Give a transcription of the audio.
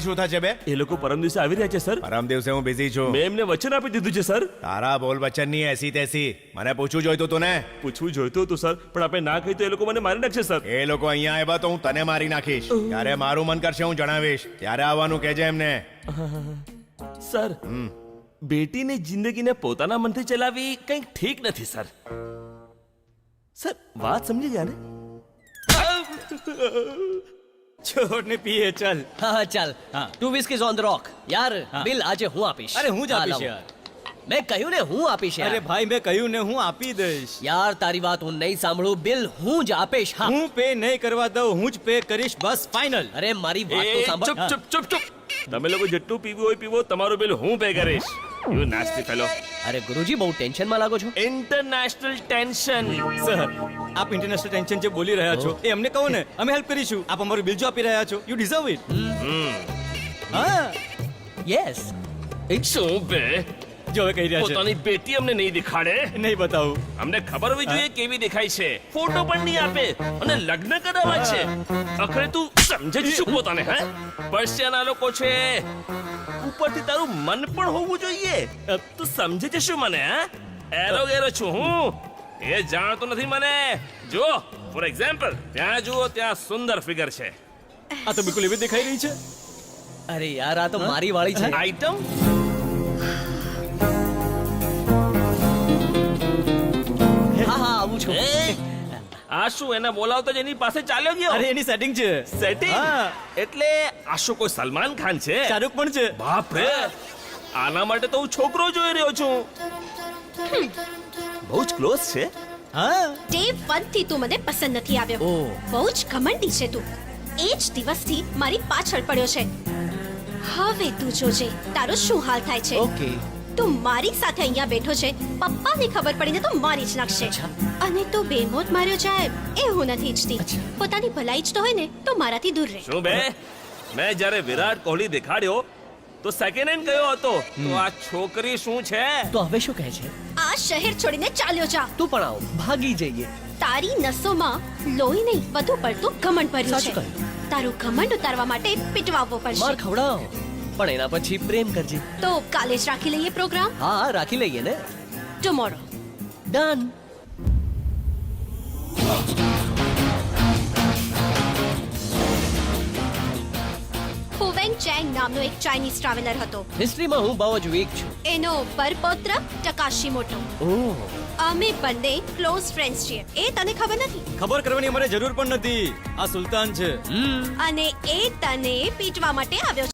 શું થશે બે એ લોકો પરમ દિવસે આવી રહ્યા છે સર પરમ દિવસે હું બિઝી છું મેં એમને વચન આપી દીધું છે સર તારા બોલ વચનની એસી તેસી મને પૂછવું જોઈતું તું ને પૂછવું જોઈતું હતું સર પણ આપણે ના કહી તો એ લોકો મને મારી નાખશે સર એ લોકો અહીંયા આવ્યા તો હું તને મારી નાખીશ ત્યારે મારું મન કરશે હું જણાવીશ ત્યારે આવવાનું કહેજે એમને સર બેટીની જિંદગીને પોતાના મનથી ચલાવવી કંઈક ઠીક નથી સર સર વાત સમજી ગયા ને છોડ ને પીએ ચાલ. હા ચાલ. Two whiskies on the rock યાર બિલ આજે હું આપીશ? અરે હું જ આપીશ યાર. મેં કહ્યું ને હું આપીશ અરે ભાઈ મેં કહ્યું ને હું આપી દઈશ. યાર તારી વાત હું નહીં સાંભળું. બિલ હું જ આપીશ. હા. હું પે નહીં કરવા દઉં હું જ પે કરીશ. બસ ફાઇનલ અરે મારી વાત તો ચૂપ સાંભળ ચૂપ ચૂપ ચૂપ તમે લોકો જેટલું પીવું હોય પીવો તમારું બિલ હું પે કરીશ. યુ નાસ્તી ફેલો અરે ગુરુજી બહુ ટેન્શનમાં લાગો છો? ઇન્ટરનેશનલ ટેન્શન સર આપ ઇન્ટરનેશનલ ટેન્શન જે બોલી રહ્યા છો એ અમને કહો ને અમે હેલ્પ કરીશું. આપ અમારું બિલ જો આપી રહ્યા છો. યુ ડિઝર્વ ઇટ હા. યસ સો બે જો હવે કહી રહ્યા છે. પોતાની બેટી અમને નહીં દેખાડે? નહીં બતાવું. અમને ખબર હોવી જોઈએ કેવી દેખાય છે. ફોટો પણ નહીં આપે. અને લગ્ન કરાવવા છે. અખરે તું સમજે જ શું પોતાને હે? પર્શિયાના લોકો છે. ઉપરથી તારું મન પણ હોવું જોઈએ. તું સમજે છે શું મને હે? એરો ગેરો છું હું. એ જાણતો નથી મને. જો ફોર એક્ઝામ્પલ ત્યાં જુઓ ત્યાં સુંદર ફિગર છે. આ તો બિલકુલ એવી દેખાઈ રહી છે. અરે યાર આ તો મારી વાળી છે. આઈટમ? આ શું એને બોલાવતો જ એની પાસે ચાલ્યો ગયો. અરે એની સેટિંગ છે. સેટિંગ એટલે આશુ કોઈ સલમાન ખાન છે? શાહરુખ પણ છે. બાપ રે આના માટે તો હું છોકરો જોઈ રહ્યો છું. બહુ જ ક્લોઝ છે. હા. ડે 1 થી તું મને પસંદ નથી આવ્યો. બહુ જ ઘમંડી છે તું. એ જ દિવસથી મારી પાછળ પડ્યો છે. હવે તું જોજે તારો શું હાલ થાય છે? ઓકે તું મારી સાથે અહીંયા બેઠો છે. પપ્પાને ખબર પડીને તો મારી જ નાખશે. અને તું બેમોત માર્યો જાય એ હું નથી ઈચ્છતી. પોતાની ભલાઈ ઈચ્છતો હોય ને તો મારાથી દૂર રહે. શું બે? મેં જ્યારે વિરાટ કોહલી દેખાડ્યો તો સેકન્ડ હેન્ડ કયો હતો? તો આ છોકરી શું છે? તો હવે શું કહે છે? આ શહેર છોડીને ચાલ્યો જા. તું પણ આવ ભાગી જઈએ. તારી નસોમાં લોહી નહીં વધુ પડતું ઘમંડ ભર્યું છે. તારું ઘમંડ ઉતારવા માટે પીટવાવવો માર પડશે ખવડાવ. પણ એના પછી પ્રેમ કરજે. તો કાલે જ રાખી લઈએ પ્રોગ્રામ? હા રાખી લઈએ ને. ટુમોરો ડન ચેંગ નામનો એક ચાઇનીઝ ટ્રાવેલર હતો. હિસ્ટ્રીમાં હું બહુ જ વીક છું. એનો પરપોત્ર ટકાશી મોટો. ઓહ. અમે બંને ક્લોઝ ફ્રેન્ડ્સ છીએ. એ તને ખબર નથી? ખબર કરવાની અમારે જરૂર પણ નથી. આ સુલતાન છે. અને એ તને પીટવા માટે આવ્યો છે.